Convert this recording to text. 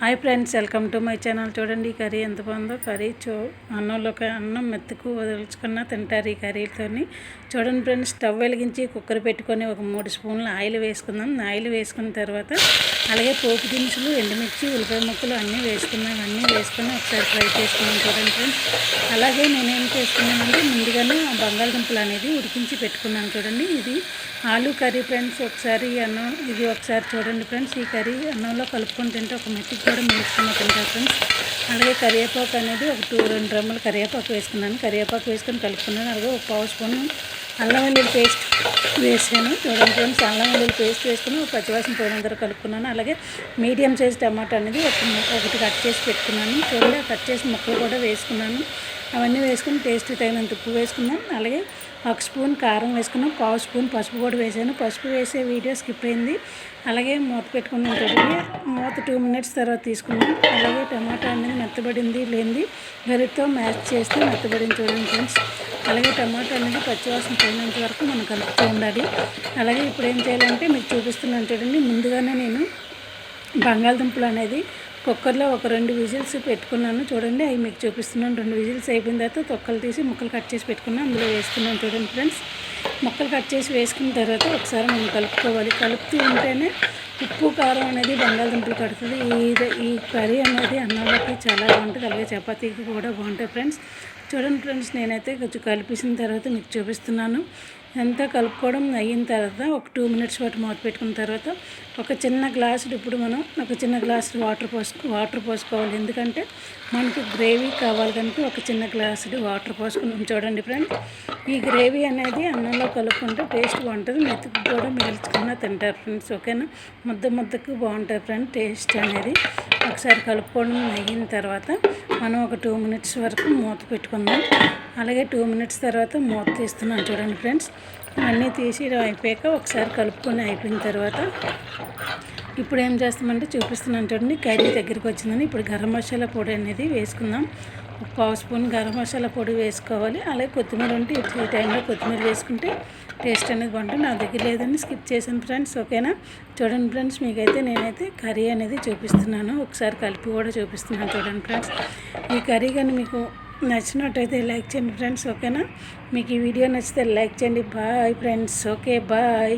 Hi friends welcome to my channel. చూడండి ఈ curry ఎంత బాగుందో. కర్రీ చూ అన్నంలోకి అన్నం మెత్తకు వదలుచుకున్న తింటారు ఈ కర్రీతోని. చూడండి ఫ్రెండ్స్ స్టవ్ వెలిగించి కుక్కర్ పెట్టుకొని ఒక మూడు స్పూన్లు ఆయిల్ వేసుకుందాం. ఆయిల్ వేసుకున్న తర్వాత అలాగే పోపు దినుసులు ఎండుమిర్చి ఉల్లిపాయ ముక్కలు అన్నీ వేసుకున్నాం అన్నీ వేసుకొని ఒకసారి ఫ్రై చేసుకున్నాం చూడండి ఫ్రెండ్స్. అలాగే నేనేం చేసుకున్నానంటే ముందుగానే బంగాళదుంపలు అనేది ఉడికించి పెట్టుకున్నాను చూడండి. ఇది ఆలు కర్రీ ఫ్రెండ్స్ ఒకసారి అన్నం ఇది ఒకసారి చూడండి ఫ్రెండ్స్ ఈ కర్రీ అన్నంలో కలుపుకొని తింటే ఒక మెత్తికి కూడా మెలుచుకున్న తింటారు ఫ్రెండ్స్. అలాగే కరివేపాకు అనేది ఒక టూ రెండు డ్రమ్ములు కరివేపాకు వేసుకున్నాను. కరివేపాకు వేసుకొని కలుపుకున్నాను. అలాగే ఒక పావు స్పూన్ అల్లం వెల్లుల్లి పేస్ట్ వేసాను. చూడండి ఫ్రెండ్స్ అల్లం వెల్లుల్లి పేస్ట్ వేసుకుని ఒక పచ్చివాసన పోయినంత కలుపుకున్నాను. అలాగే మీడియం సైజ్ టమాటా అనేది ఒక ఒకటి కట్ చేసి పెట్టుకున్నాను. చూడండి కట్ చేసి ముక్కలు కూడా వేసుకున్నాను. అవన్నీ వేసుకుని టేస్ట్ తగినంత ఉప్పు వేసుకున్నాం. అలాగే ఒక స్పూన్ కారం వేసుకున్నాం. పావు స్పూన్ పసుపు కూడా వేసాను. పసుపు వేసే వీడియో స్కిప్ అయింది. అలాగే మూత పెట్టుకున్నాం తొడిగి మూత టూ మినిట్స్ తర్వాత తీసుకున్నాం. అలాగే టమాటా అనేది మెత్తబడింది లేనిది. గరితో మ్యాచ్ చేస్తే మెత్తబడింది చూడండి ఫ్రెండ్స్. అలాగే టమాటా అనేది పచ్చివాసన పోయినంత వరకు మనం కలుపుతూ ఉండాలి. అలాగే ఇప్పుడు ఏం చేయాలంటే మీకు చూపిస్తున్నాను చూడండి. ముందుగానే నేను బంగాళదుంపలు అనేది కుక్కర్లో ఒక రెండు విజిల్స్ పెట్టుకున్నాను. చూడండి అవి మీకు చూపిస్తున్నాను. రెండు విజిల్స్ అయిపోయిన తర్వాత తొక్కలు తీసి ముక్కలు కట్ చేసి పెట్టుకున్నాను. అందులో వేసుకున్నాను చూడండి ఫ్రెండ్స్. ముక్కలు కట్ చేసి వేసుకున్న తర్వాత ఒకసారి మనం కలుపుకోవాలి. కలుపుతూ ఉంటేనే ఉప్పు కారం అనేది బంగాళదుంపలు కడుతుంది. ఈ ఈ కర్రీ అనేది అన్నంలోకి చాలా బాగుంటుంది. అలాగే చపాతీకి కూడా బాగుంటాయి ఫ్రెండ్స్. చూడండి ఫ్రెండ్స్ నేనైతే కొంచెం కలిపేసిన తర్వాత మీకు చూపిస్తున్నాను. అంతా కలుపుకోవడం అయిన తర్వాత ఒక టూ మినిట్స్ పాటు మూత పెట్టుకున్న తర్వాత ఒక చిన్న గ్లాసు ఇప్పుడు మనం ఒక చిన్న గ్లాసు వాటర్ పోసు వాటర్ పోసుకోవాలి. ఎందుకంటే మనకి గ్రేవీ కావాలి కనుక ఒక చిన్న గ్లాసు వాటర్ పోసుకుని చూడండి ఫ్రెండ్స్. ఈ గ్రేవీ అనేది అన్నంలో కలుపుకుంటే టేస్ట్ బాగుంటుంది. మెతుకు కూడా మిగిల్చుకున్న తింటారు ఫ్రెండ్స్. ఓకేనా? ముద్ద ముద్దకు బాగుంటుంది ఫ్రెండ్స్ టేస్ట్ అనేది. ఒకసారి కలుపుకోవడం అయిన తర్వాత మనం ఒక టూ మినిట్స్ వరకు మూత పెట్టుకుందాం. అలాగే టూ మినిట్స్ తర్వాత మూత తీస్తున్నాను చూడండి ఫ్రెండ్స్. అన్నీ తీసి అయిపోయాక ఒకసారి కలుపుకొని అయిపోయిన తర్వాత ఇప్పుడు ఏం చేస్తామంటే చూపిస్తున్నాను చూడండి. కర్రీ దగ్గరికి వచ్చిందని ఇప్పుడు గరం మసాలా పొడి అనేది వేసుకుందాం. ఒక పావు స్పూన్ గరం మసాలా పొడి వేసుకోవాలి. అలాగే కొత్తిమీర ఉంటే ఈ టైంలో కొత్తిమీర వేసుకుంటే టేస్ట్ అనేది బాగుంటుంది. నా దగ్గర లేదని స్కిప్ చేశాను ఫ్రెండ్స్. ఓకేనా? చూడండి ఫ్రెండ్స్ మీకైతే నేనైతే కర్రీ అనేది చూపిస్తున్నాను. ఒకసారి కలిపి కూడా చూపిస్తున్నాను చూడండి ఫ్రెండ్స్. ఈ కర్రీ కానీ మీకు నచ్చినట్టయితే లైక్ చేయండి ఫ్రెండ్స్ ఓకేనా? మీకు ఈ వీడియో నచ్చితే లైక్ చేయండి. Bye friends okay bye.